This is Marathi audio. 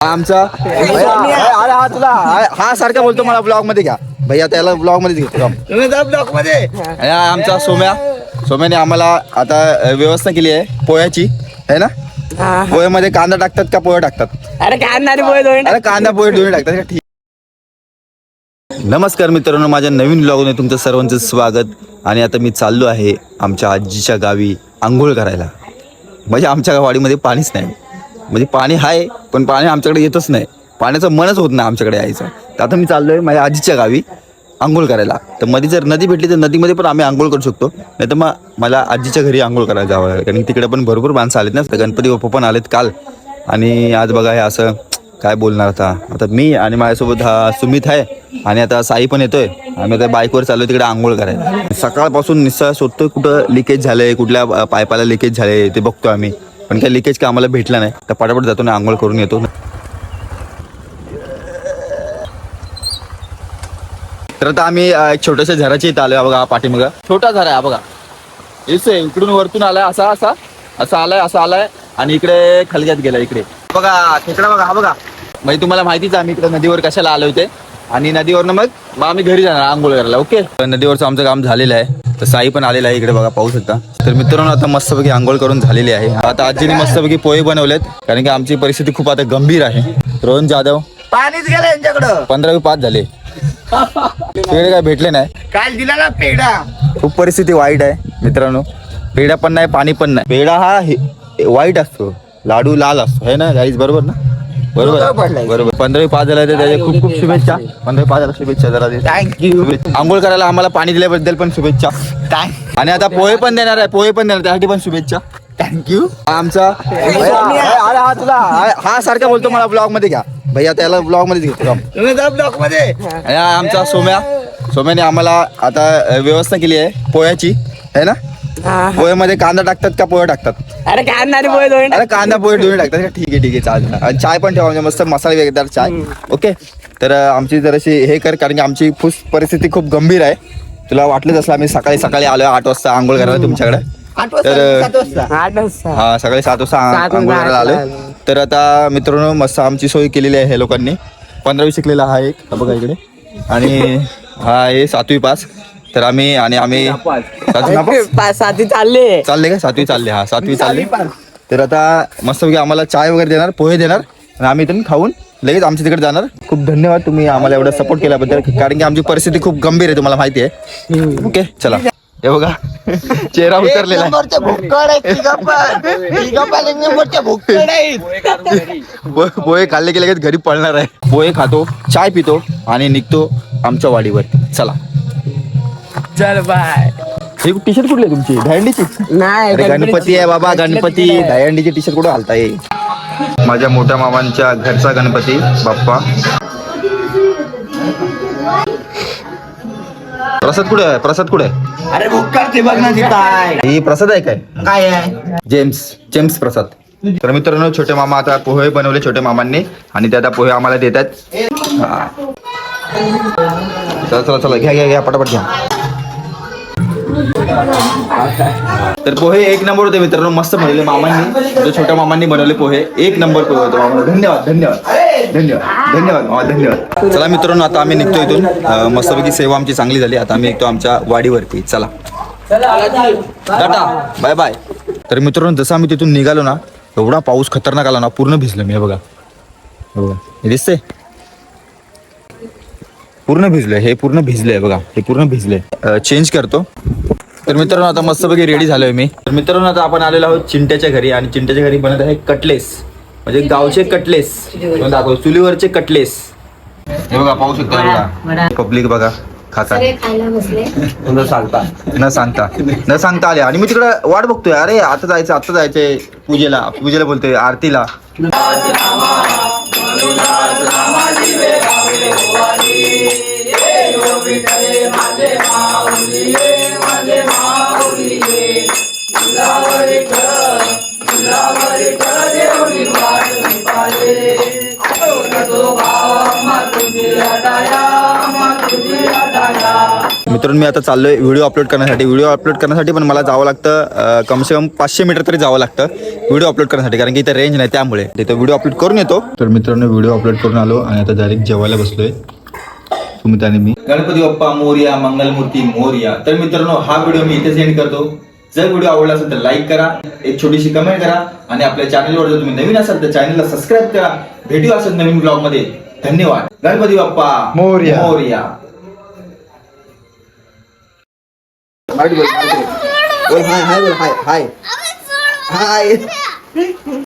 आमचा अरे हा तुला हा- सारखा बोलतो मला ब्लॉगमध्ये घ्या. भैया त्याला ब्लॉगमध्ये घेतो ब्लॉकमध्ये. आमचा सोम्या सोम्याने आम्हाला आता व्यवस्था केली आहे पोह्याची आहे ना? पोह्यामध्ये कांदा टाकतात का पोहे टाकतात? अरे दोन अरे कांदा पोहे दोन्ही टाकतात का ठीक नमस्कार मित्रांनो माझ्या नवीन ब्लॉगमध्ये तुमचं सर्वांचं स्वागत. आणि आता मी चाललो आहे आमच्या आजीच्या गावी आंघोळ करायला. म्हणजे आमच्या वाडीमध्ये पाणीच नाही. म्हणजे पाणी आहे पण पाणी आमच्याकडे येतच नाही. पाण्याचं मनच होत नाही आमच्याकडे यायचं. तर आता मी चाललो आहे माझ्या आजीच्या गावी आंघोळ करायला. तर मध्ये जर नदी भेटली तर नदीमध्ये पण आम्ही आंघोळ करू शकतो. नाही तर मग मला आजीच्या घरी आंघोळ करायला जावं लागेल. कारण तिकडे पण भरपूर माणसं आलेत ना. गणपती बाप्पा पण आलेत काल. आणि आज बघा हे असं काय बोलणार आता. आता मी आणि माझ्यासोबत हा सुमित आहे. आणि आता साई पण येतोय. आम्ही आता बाईकवर चाललोय तिकडे आंघोळ करायला. सकाळपासून निस्सा शोधतोय कुठं लिकेज झालंय कुठल्या पायपाला लिकेज झालंय ते बघतो आम्ही. पण काय लिकेज काय आम्हाला भेटला नाही. तर पटापट जातो ना आंघोळ करून येतो. तर आता आम्ही एक छोट्याशा झराच्या इथं आलोय. बघा हा छोटा झरा आहे बघा. इथे इकडून वरतून आलाय असा असा. असा आलाय असा आलाय. आणि इकडे खलग्यात गेला इकडे. बघा खेकडा बघा हा बघा. म्हणजे तुम्हाला माहितीच आम्ही इकडे नदीवर कशाला आलो होते आणि नदीवरनं मग मग आम्ही घरी जाणार आंघोळ करायला ओके? तर नदीवरचं आमचं काम झालेलं आहे. तर साई पण आलेला आहे इकडे बघा पाहू शकता. तर मित्रांनो आता मस्तपैकी आंघोळ करून झालेली आहे. आता आजीने मस्तपैकी पोहे बनवलेत कारण की आमची परिस्थिती खूप आता गंभीर आहे. रोहन जाधव पाणीच गेलं यांच्याकडं. पंधरावी पाच झाले. तिकडे काय भेटले नाही. काल दिला ना पेढा. खूप परिस्थिती वाईट आहे मित्रांनो. पेढा पण नाही पाणी पण नाही. पेढा हा हे- वाईट असतो. लाडू लाल असतो. है ना गाईज बरोबर ना? बरोबर. बरोबर पंधरावी पाच झाला तर त्याच्या खूप खूप शुभेच्छा. पंधरावी पाच झाला शुभेच्छा जरा दे. थँक्यू. आंघोळ करायला आम्हाला पाणी दिल्याबद्दल पण शुभेच्छा. आणि आता पोहे पण देणार आहे पोहे पण देणार त्यासाठी पण शुभेच्छा. थँक्यू हा आमचा अरे हा तुला हा- हा सारखा बोलतो मला ब्लॉगमध्ये घ्या. भैया त्याला ब्लॉगमध्ये घेतो ब्लॉकमध्ये. हा आमचा सोम्या. सोम्याने आम्हाला आता व्यवस्था केली आहे पोह्याची. आहे ना? पोह्यामध्ये कांदा टाकतात का पोहे टाकतात? अरे काय नाही बोल दोन अरे कांदा पोहे दोन्ही टाकतात. का ठीक आहे ठीक आहे चालेल. आणि चाय पण ठेवा म्हणजे मस्त मसाले वेगळा चाय. ओके. तर आमची जराशी हे कर कारण की आमची फुस परिस्थिती खूप गंभीर आहे. तुला वाटलंच असलं आम्ही सकाळी सकाळी आलोय आठ वाजता आंघोळ करायला तुमच्याकडे. तर- हा सकाळी सात वाजता आंघोळ करायला आलोय तर आता मित्रांनो मस्त आमची सोय केलेली आहे हे लोकांनी. पंधरावी शिकलेला हा एक हा बघा इकडे. आणि हा आहे सातवी पास. तर आम्ही आणि आम्ही सातवी नापास? पाच साथी चालले. चालले का? सातवी चालले हा सातवी चालले. तर आता मस्तपैकी आम्हाला चाय वगैरे देणार पोहे देणार आणि आम्ही इथून खाऊन लगेच आमच्या तिकडे जाणार. खूप धन्यवाद तुम्ही आम्हाला एवढा सपोर्ट केल्याबद्दल कारण की आमची परिस्थिती खूप गंभीर आहे तुम्हाला माहिती आहे. ओके चला. हे बघा चेहरा उतरलेला आहे. नंबरचे भुक्कड आहेत तिघं पण. तिघं पण एक नंबरचे भुक्कड आहेत. पो- पोहे खाल्ले की लगेच घरी पळणार आहे. पोहे खातो चाय पितो आणि निघतो आमच्या वाडीवर. चला. चल बाय. ही टी शर्ट कुठली आहे तुमची? दहंडीची नाही अरे गणपती आहे बाबा गणपती. दहंडीची टी शर्ट कुठं घालताय? माझ्या मोठ्या मामांच्या घरचा गणपती बाप्पा. प्रसाद कुठे आहे? प्रसाद कुठे आहे? अरे भुक्कड ते बघ ना तिथं आहे ही प्रसाद आहे काय? काय आहे? James James Prasad. तर मित्रांनो छोटे मामा आता पोहे बनवले छोट्या मामांनी आणि ते आता पोहे आम्हाला देतात. चला चला चला घ्या घ्या घ्या पटापट घ्या. तर पोहे एक नंबर होते मित्रांनो मस्त बनवले मामांनी. जो छोट्या मामांनी बनवले पोहे एक नंबर पोहे होते मामा धन्यवाद धन्यवाद धन्यवाद धन्यवाद मामा धन्यवाद. चला मित्रांनो आता आम्ही निघतो इथून. मस्तपैकी सेवा आमची चांगली झाली. आता आम्ही निघतो आमच्या वाडीवरती. चला. टाटा. Bye bye. तर मित्रांनो जसं आम्ही तिथून निघालो ना एवढा पाऊस खतरनाक आला ना पूर्ण भिजलं मी बघा. हो बघा. दिसते पूर्ण भिजलंय हे पूर्ण भिजलंय बघा हे पूर्ण भिजलंय. चेंज करतो. तर मित्रांनो आता मस्तपैकी रेडी झालोय मी. तर मित्रांनो आता आपण आलेलो आहोत चिंट्याच्या घरी आणि चिंट्याच्या घरी बनत आहे कटलेस म्हणजे गावचे कटलेस दाखव चुलीवरचे कटलेस हे बघा पाहू शकता पब्लिक बघा न सांगता. न सांगता. न सांगता आले. आणि मी तिकडे वाट बघतोय. अरे आता जायचं आता जायचंय पूजेला. पूजेला बोलतोय आरतीला. मित्रांनो मी आता चाललोय व्हिडिओ अपलोड करण्यासाठी. व्हिडिओ अपलोड करण्यासाठी पण मला जावं लागतं कमसे कम पाचशे मीटर तरी जावं लागतं व्हिडिओ अपलोड करण्यासाठी कारण की इथं रेंज नाही त्यामुळे. तिथं व्हिडिओ अपलोड करून येतो. तर मित्रांनो व्हिडिओ अपलोड करून आलो आणि आता डायरेक्ट जेवायला बसलोय. सुमित आणि मी. गणपती बाप्पा मोर्या मंगलमूर्ती मोर्या. तर मित्रांनो हा व्हिडिओ मी इथे सेंड करतो. जर व्हिडिओ आवडला असेल तर लाईक करा एक छोटीशी कमेंट करा आणि आपल्या चॅनलवर जर तुम्ही नवीन असाल तर चॅनलला सबस्क्राईब करा. भेटू असेल नवीन ब्लॉगमध्ये. धन्यवाद. गणपती बाप्पा मोरया. मोर्या. હાર્ડ બોલ હાર્ડ બોલ બોલ હાય હાય. હાય. હાય